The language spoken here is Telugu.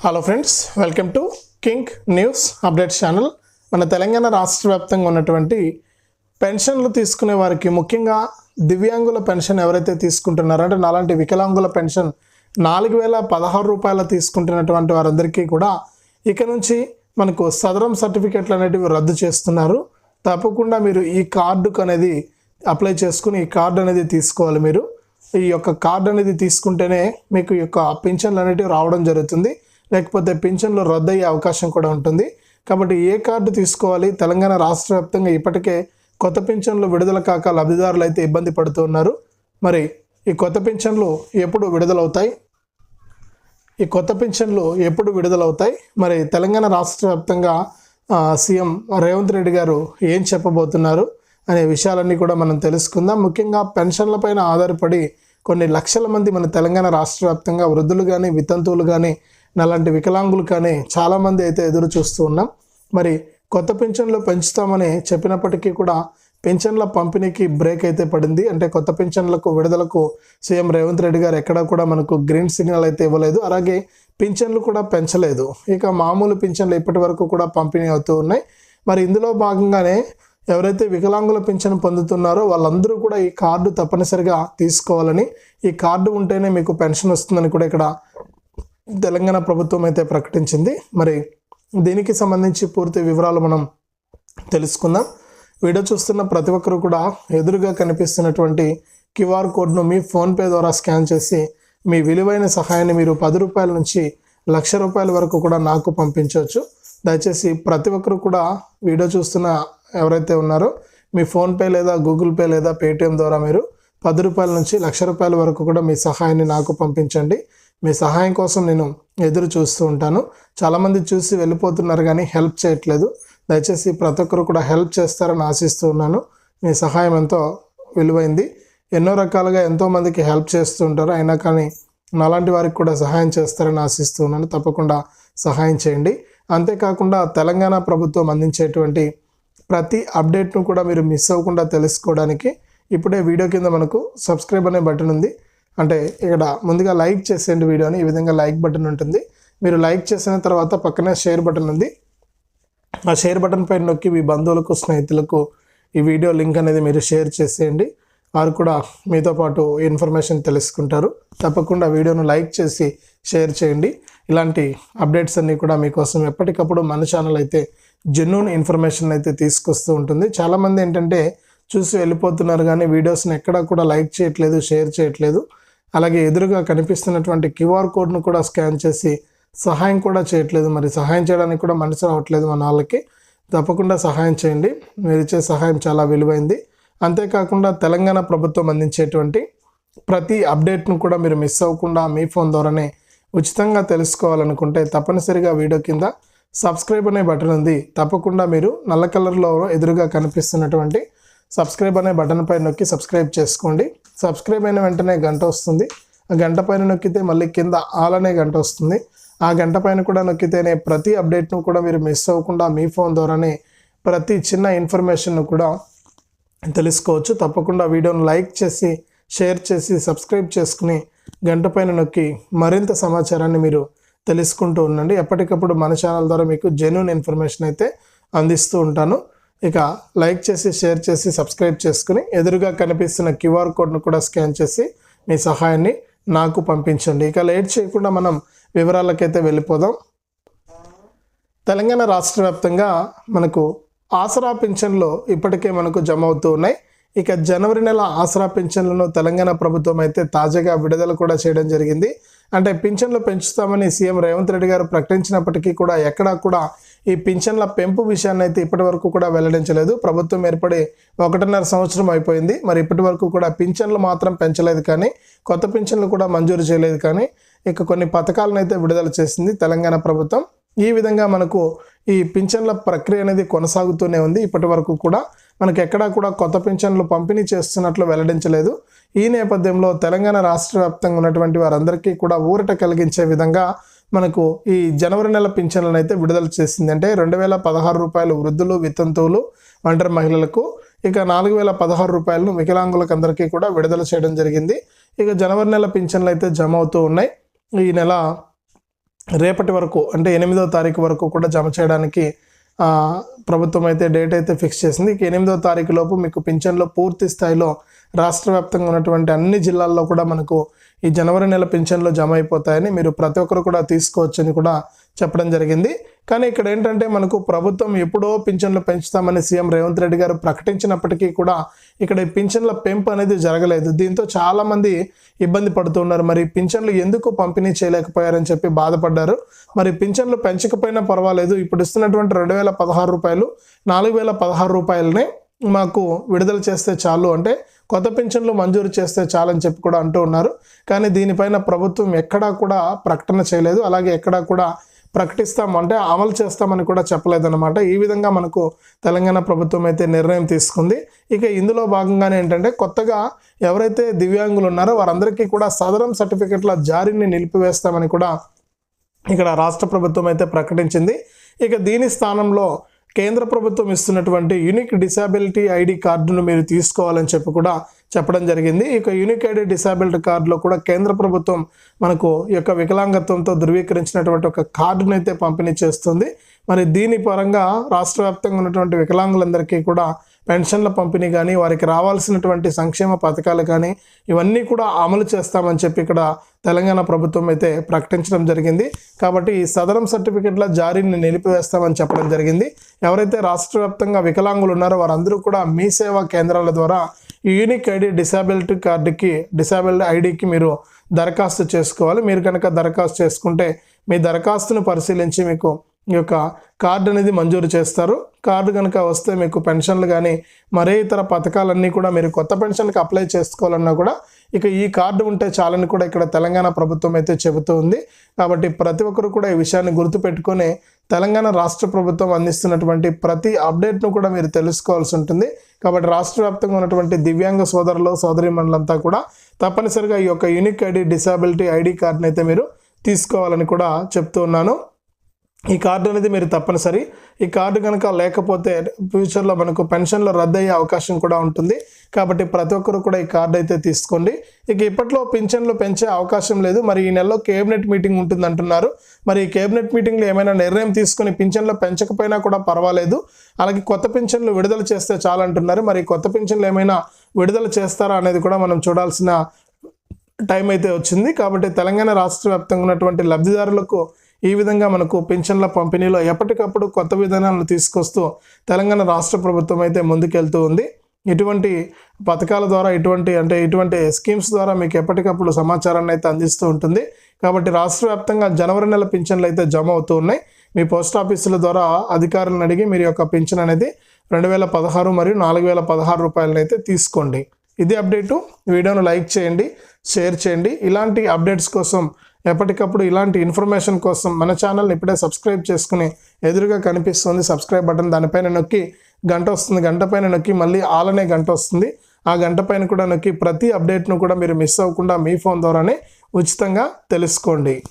Hello friends welcome to king news update channel మన తెలంగాణ రాష్ట్ర వ్యాప్తంగా ఉన్నటువంటి పెన్షన్లు తీసుకునే వారికి ముఖ్యంగా దివ్యాంగుల పెన్షన్ ఎవరైతే తీసుకుంటున్నారో అంటే నాలాంటి వికలాంగుల పెన్షన్ నాలుగు వేల పదహారు రూపాయలు తీసుకుంటున్నటువంటి వారందరికీ కూడా ఇక నుంచి మనకు సదరం సర్టిఫికెట్లు అనేటివి రద్దు చేస్తున్నారు. తప్పకుండా మీరు ఈ కార్డుకు అనేది అప్లై చేసుకుని ఈ కార్డు అనేది తీసుకోవాలి మీరు. ఈ యొక్క కార్డు అనేది తీసుకుంటేనే మీకు ఈ యొక్క పింఛన్లు అనేటివి రావడం జరుగుతుంది. లేకపోతే పింఛన్లు రద్దు అయ్యే అవకాశం కూడా ఉంటుంది. కాబట్టి ఏ కార్డు తీసుకోవాలి? తెలంగాణ రాష్ట్ర వ్యాప్తంగా ఇప్పటికే కొత్త పింఛన్లు విడుదల కాక లబ్ధిదారులు అయితే ఇబ్బంది పడుతూ ఉన్నారు. మరి ఈ కొత్త పింఛన్లు ఎప్పుడు విడుదలవుతాయి? ఈ కొత్త పింఛన్లు ఎప్పుడు విడుదలవుతాయి? మరి తెలంగాణ రాష్ట్ర వ్యాప్తంగా సీఎం రేవంత్ రెడ్డి గారు ఏం చెప్పబోతున్నారు అనే విషయాలన్నీ కూడా మనం తెలుసుకుందాం. ముఖ్యంగా పెన్షన్లపైన ఆధారపడి కొన్ని లక్షల మంది మన తెలంగాణ రాష్ట్ర వ్యాప్తంగా వృద్ధులు కానీ వితంతువులు కానీ అలాంటి వికలాంగులు కానీ చాలామంది అయితే ఎదురు చూస్తూ ఉన్నాం. మరి కొత్త పింఛన్లు పెంచుతామని చెప్పినప్పటికీ కూడా పెన్షన్ల పంపిణీకి బ్రేక్ అయితే పడింది. అంటే కొత్త పింఛన్లకు విడుదలకు సీఎం రేవంత్ రెడ్డి గారు ఎక్కడా కూడా మనకు గ్రీన్ సిగ్నల్ అయితే ఇవ్వలేదు. అలాగే పింఛన్లు కూడా పెంచలేదు. ఇక మామూలు పింఛన్లు ఇప్పటి వరకు కూడా పంపిణీ అవుతూ ఉన్నాయి. మరి ఇందులో భాగంగానే ఎవరైతే వికలాంగుల పింఛన్ పొందుతున్నారో వాళ్ళందరూ కూడా ఈ కార్డు తప్పనిసరిగా తీసుకోవాలని ఈ కార్డు ఉంటేనే మీకు పెన్షన్ వస్తుందని కూడా ఇక్కడ తెలంగాణ ప్రభుత్వం అయితే ప్రకటించింది. మరి దీనికి సంబంధించి పూర్తి వివరాలు మనం తెలుసుకుందాం. వీడియో చూస్తున్న ప్రతి ఒక్కరు కూడా ఎదురుగా కనిపిస్తున్నటువంటి క్యూఆర్ కోడ్ను మీ ఫోన్పే ద్వారా స్కాన్ చేసి మీ విలువైన సహాయాన్ని మీరు పది రూపాయల నుంచి లక్ష రూపాయల వరకు కూడా నాకు పంపించవచ్చు. దయచేసి ప్రతి ఒక్కరు కూడా వీడియో చూస్తున్న ఎవరైతే ఉన్నారో మీ ఫోన్పే లేదా గూగుల్ పే లేదా పేటిఎం ద్వారా మీరు పది రూపాయల నుంచి లక్ష రూపాయల వరకు కూడా మీ సహాయాన్ని నాకు పంపించండి. మీ సహాయం కోసం నేను ఎదురు చూస్తూ ఉంటాను. చాలామంది చూసి వెళ్ళిపోతున్నారు కానీ హెల్ప్ చేయట్లేదు. దయచేసి ప్రతి ఒక్కరు కూడా హెల్ప్ చేస్తారని ఆశిస్తూ ఉన్నాను. మీ సహాయం ఎంతో విలువైంది. ఎన్నో రకాలుగా ఎంతోమందికి హెల్ప్ చేస్తూ ఉంటారు. అయినా కానీ నాలాంటి వారికి కూడా సహాయం చేస్తారని ఆశిస్తూ ఉన్నాను. తప్పకుండా సహాయం చేయండి. అంతేకాకుండా తెలంగాణ ప్రభుత్వం అందించేటువంటి ప్రతి అప్డేట్ను కూడా మీరు మిస్ అవ్వకుండా తెలుసుకోవడానికి ఇప్పుడే వీడియో కింద మనకు సబ్స్క్రైబ్ అనే బటన్ ఉంది. అంటే ఇక్కడ ముందుగా లైక్ చేసేయండి వీడియోని. ఈ విధంగా లైక్ బటన్ ఉంటుంది. మీరు లైక్ చేసిన తర్వాత పక్కనే షేర్ బటన్ ఉంది. ఆ షేర్ బటన్ పైన నొక్కి మీ బంధువులకు స్నేహితులకు ఈ వీడియో లింక్ అనేది మీరు షేర్ చేసేయండి. వారు కూడా మీతో పాటు ఇన్ఫర్మేషన్ తెలుసుకుంటారు. తప్పకుండా వీడియోను లైక్ చేసి షేర్ చేయండి. ఇలాంటి అప్డేట్స్ అన్నీ కూడా మీకోసం ఎప్పటికప్పుడు మన ఛానల్ అయితే జెన్యున్ ఇన్ఫర్మేషన్ అయితే తీసుకొస్తూ ఉంటుంది. చాలామంది ఏంటంటే చూసి వెళ్ళిపోతున్నారు కానీ వీడియోస్ని ఎక్కడా కూడా లైక్ చేయట్లేదు షేర్ చేయట్లేదు. అలాగే ఎదురుగా కనిపిస్తున్నటువంటి క్యూఆర్ కోడ్ను కూడా స్కాన్ చేసి సహాయం కూడా చేయట్లేదు. మరి సహాయం చేయడానికి కూడా మనసు రావట్లేదు మన వాళ్ళకి. తప్పకుండా సహాయం చేయండి. మీరు ఇచ్చే సహాయం చాలా విలువైంది. అంతేకాకుండా తెలంగాణ ప్రభుత్వం అందించేటువంటి ప్రతి అప్డేట్ను కూడా మీరు మిస్ అవ్వకుండా మీ ఫోన్ ద్వారానే ఉచితంగా తెలుసుకోవాలనుకుంటే తప్పనిసరిగా వీడియో కింద సబ్స్క్రైబ్ అనే బటన్ ఉంది. తప్పకుండా మీరు నల్ల కలర్లో ఎదురుగా కనిపిస్తున్నటువంటి సబ్స్క్రైబ్ అనే బటన్ పైన నొక్కి సబ్స్క్రైబ్ చేసుకోండి. సబ్స్క్రైబ్ అయిన వెంటనే గంట వస్తుంది. ఆ గంట పైన నొక్కితే మళ్ళీ కింద ఆల్ అనే గంట వస్తుంది. ఆ గంట పైన కూడా నొక్కితేనే ప్రతి అప్డేట్ను కూడా మీరు మిస్ అవ్వకుండా మీ ఫోన్ ద్వారానే ప్రతి చిన్న ఇన్ఫర్మేషన్ను కూడా తెలుసుకోవచ్చు. తప్పకుండా వీడియోను లైక్ చేసి షేర్ చేసి సబ్స్క్రైబ్ చేసుకుని గంట పైన నొక్కి మరింత సమాచారాన్ని మీరు తెలుసుకుంటూ ఉండండి. ఎప్పటికప్పుడు మన ఛానల్ ద్వారా మీకు జెన్యున్ ఇన్ఫర్మేషన్ అయితే అందిస్తూ ఉంటాను. ఇక లైక్ చేసి షేర్ చేసి సబ్స్క్రైబ్ చేసుకుని ఎదురుగా కనిపిస్తున్న క్యూఆర్ కోడ్ను కూడా స్కాన్ చేసి మీ సహాయాన్ని నాకు పంపించండి. ఇక లేట్ చేయకుండా మనం వివరాలకైతే వెళ్ళిపోదాం. తెలంగాణ రాష్ట్ర వ్యాప్తంగా మనకు ఆసరా పింఛన్లు ఇప్పటికే మనకు జమ అవుతూ ఉన్నాయి. ఇక జనవరి నెల ఆసరా పింఛన్లను తెలంగాణ ప్రభుత్వం అయితే తాజాగా విడుదల కూడా చేయడం జరిగింది. అంటే పింఛన్లు పెంచుతామని సీఎం రేవంత్ రెడ్డి గారు ప్రకటించినప్పటికీ కూడా ఎక్కడా కూడా ఈ పింఛన్ల పెంపు విషయాన్ని అయితే ఇప్పటి వరకు కూడా వెల్లడించలేదు. ప్రభుత్వం ఏర్పడి ఒకటిన్నర సంవత్సరం అయిపోయింది. మరి ఇప్పటి వరకు కూడా పింఛన్లు మాత్రం పెంచలేదు కానీ కొత్త పింఛన్లు కూడా మంజూరు చేయలేదు కానీ ఇక కొన్ని పథకాలను అయితే విడుదల చేసింది తెలంగాణ ప్రభుత్వం. ఈ విధంగా మనకు ఈ పింఛన్ల ప్రక్రియ అనేది కొనసాగుతూనే ఉంది. ఇప్పటి వరకు కూడా మనకు ఎక్కడా కూడా కొత్త పింఛన్లు పంపిణీ చేస్తున్నట్లు వెల్లడించలేదు. ఈ నేపథ్యంలో తెలంగాణ రాష్ట్ర వ్యాప్తంగా ఉన్నటువంటి వారందరికీ కూడా ఊరట కలిగించే విధంగా మనకు ఈ జనవరి నెల పింఛన్లను అయితే విడుదల చేసింది. అంటే రెండు వేల పదహారు రూపాయలు వృద్ధులు వితంతువులు ఒంటరి మహిళలకు ఇక నాలుగు వేల పదహారు రూపాయలను వికలాంగులకు అందరికీ కూడా విడుదల చేయడం జరిగింది. ఇక జనవరి నెల పింఛన్లు అయితే జమ అవుతూ ఉన్నాయి. ఈ నెల రేపటి వరకు అంటే ఎనిమిదో తారీఖు వరకు కూడా జమ చేయడానికి ప్రభుత్వం అయితే డేట్ అయితే ఫిక్స్ చేసింది. ఇక ఎనిమిదో తారీఖు లోపు మీకు పింఛన్లు పూర్తి స్థాయిలో రాష్ట్ర వ్యాప్తంగా ఉన్నటువంటి అన్ని జిల్లాల్లో కూడా మనకు ఈ జనవరి నెల పింఛన్లు జమ అయిపోతాయని మీరు ప్రతి ఒక్కరు కూడా తీసుకోవచ్చని కూడా చెప్పడం జరిగింది. కానీ ఇక్కడ ఏంటంటే మనకు ప్రభుత్వం ఎప్పుడో పింఛన్లు పెంచుతామని సీఎం రేవంత్ రెడ్డి గారు ప్రకటించినప్పటికీ కూడా ఇక్కడ ఈ పింఛన్ల పెంపు అనేది జరగలేదు. దీంతో చాలా మంది ఇబ్బంది పడుతున్నారు. మరి పింఛన్లు ఎందుకు పంపిణీ చేయలేకపోయారని చెప్పి బాధపడ్డారు. మరి పింఛన్లు పెంచకపోయినా పర్వాలేదు. ఇప్పుడు ఇస్తున్నటువంటి రెండు వేల పదహారు రూపాయలు నాలుగు వేల పదహారు రూపాయలని మాకు విడుదల చేస్తే చాలు. అంటే కొత్త పింఛన్లు మంజూరు చేస్తే చాలని చెప్పి కూడా అంటూ ఉన్నారు. కానీ దీనిపైన ప్రభుత్వం ఎక్కడా కూడా ప్రకటన చేయలేదు. అలాగే ఎక్కడా కూడా ప్రకటిస్తాం అంటే అమలు చేస్తామని కూడా చెప్పలేదన్నమాట. ఈ విధంగా మనకు తెలంగాణ ప్రభుత్వం అయితే నిర్ణయం తీసుకుంది. ఇక ఇందులో భాగంగానే ఏంటంటే కొత్తగా ఎవరైతే దివ్యాంగులు ఉన్నారో వారందరికీ కూడా సదరం సర్టిఫికెట్ల జారీని నిలిపివేస్తామని కూడా ఇక్కడ రాష్ట్ర ప్రభుత్వం అయితే ప్రకటించింది. ఇక దీని స్థానంలో కేంద్ర ప్రభుత్వం ఇస్తున్నటువంటి యూనిక్ డిసాబిలిటీ ఐడి కార్డును మీరు తీసుకోవాలని చెప్పి కూడా చెప్పడం జరిగింది. ఈ యొక్క యూనికైడ్ డిసాబిలిటీ కార్డులో కూడా కేంద్ర ప్రభుత్వం మనకు ఈ యొక్క వికలాంగత్వంతో ధృవీకరించినటువంటి ఒక కార్డును అయితే పంపిణీ చేస్తుంది. మరి దీని పరంగా రాష్ట్ర వ్యాప్తంగా ఉన్నటువంటి వికలాంగులందరికీ కూడా పెన్షన్ల పంపిణీ కానీ వారికి రావాల్సినటువంటి సంక్షేమ పథకాలు కానీ ఇవన్నీ కూడా అమలు చేస్తామని చెప్పి ఇక్కడ తెలంగాణ ప్రభుత్వం అయితే ప్రకటించడం జరిగింది. కాబట్టి ఈ సదరం సర్టిఫికెట్ల జారీని నిలిపివేస్తామని చెప్పడం జరిగింది. ఎవరైతే రాష్ట్ర వ్యాప్తంగా వికలాంగులు ఉన్నారో వారందరూ కూడా మీ సేవా కేంద్రాల ద్వారా యూనిక్ ఐడి డిసాబిలిటీ కార్డుకి డిసాబిలిటీ ఐడికి మీరు దరఖాస్తు చేసుకోవాలి. మీరు కనుక దరఖాస్తు చేసుకుంటే మీ దరఖాస్తును పరిశీలించి మీకు యొక్క కార్డు అనేది మంజూరు చేస్తారు. కార్డు కనుక వస్తే మీకు పెన్షన్లు కానీ మరే ఇతర పథకాలన్నీ కూడా మీరు కొత్త పెన్షన్కి అప్లై చేసుకోవాలన్నా కూడా ఇక ఈ కార్డు ఉంటే చాలని కూడా ఇక్కడ తెలంగాణ ప్రభుత్వం అయితే చెబుతూ ఉంది. కాబట్టి ప్రతి ఒక్కరు కూడా ఈ విషయాన్ని గుర్తుపెట్టుకొని తెలంగాణ రాష్ట్ర ప్రభుత్వం అందిస్తున్నటువంటి ప్రతి అప్డేట్ను కూడా మీరు తెలుసుకోవాల్సి ఉంటుంది. కాబట్టి రాష్ట్ర వ్యాప్తంగా ఉన్నటువంటి దివ్యాంగ సోదరులు సోదరిమణులంతా కూడా తప్పనిసరిగా ఈ యొక్క యూనిక్ ఐడి డిసాబిలిటీ ఐడి కార్డుని అయితే మీరు తీసుకోవాలని కూడా చెప్తూ ఉన్నాను. ఈ కార్డు అనేది మీరు తప్పనిసరి. ఈ కార్డు కనుక లేకపోతే ఫ్యూచర్లో మనకు పెన్షన్లో రద్దు అయ్యే అవకాశం కూడా ఉంటుంది. కాబట్టి ప్రతి ఒక్కరు కూడా ఈ కార్డు అయితే తీసుకోండి. ఇక ఇప్పట్లో పింఛన్లు పెంచే అవకాశం లేదు. మరి ఈ నెలలో కేబినెట్ మీటింగ్ ఉంటుంది అంటున్నారు మరి ఈ కేబినెట్ మీటింగ్లో ఏమైనా నిర్ణయం తీసుకొని పింఛన్లు పెంచకపోయినా కూడా పర్వాలేదు. అలాగే కొత్త పింఛన్లు విడుదల చేస్తే చాలంటున్నారు. మరి కొత్త పింఛన్లు ఏమైనా విడుదల చేస్తారా అనేది కూడా మనం చూడాల్సిన టైం అయితే వచ్చింది. కాబట్టి తెలంగాణ రాష్ట్ర వ్యాప్తంగా ఉన్నటువంటి లబ్ధిదారులకు ఈ విధంగా మనకు పెన్షన్ల పంపిణీలో ఎప్పటికప్పుడు కొత్త విధానాలను తీసుకొస్తూ తెలంగాణ రాష్ట్ర ప్రభుత్వం అయితే ముందుకెళ్తూ ఉంది. ఇటువంటి పథకాల ద్వారా ఇటువంటి అంటే ఇటువంటి స్కీమ్స్ ద్వారా మీకు ఎప్పటికప్పుడు సమాచారాన్ని అయితే అందిస్తూ ఉంటుంది. కాబట్టి రాష్ట్ర వ్యాప్తంగా జనవరి నెల పింఛన్లు అయితే జమ అవుతూ ఉన్నాయి. మీ పోస్ట్ ఆఫీసుల ద్వారా అధికారులను అడిగి మీరు యొక్క పింఛన్ అనేది రెండు వేల పదహారు మరియు నాలుగు వేల పదహారు రూపాయలను అయితే తీసుకోండి. ఇది అప్డేటు. వీడియోను లైక్ చేయండి షేర్ చేయండి. ఇలాంటి అప్డేట్స్ కోసం ఎప్పటికప్పుడు ఇలాంటి ఇన్ఫర్మేషన్ కోసం మన ఛానల్ని ఇప్పుడే సబ్స్క్రైబ్ చేసుకుని ఎదురుగా కనిపిస్తుంది సబ్స్క్రైబ్ బటన్ దానిపైన నొక్కి గంట వస్తుంది గంట పైన నొక్కి మళ్ళీ ఆలనే గంట వస్తుంది. ఆ గంట పైన కూడా నొక్కి ప్రతి అప్డేట్ను కూడా మీరు మిస్ అవ్వకుండా మీ ఫోన్ ద్వారానే ఉచితంగా తెలుసుకోండి.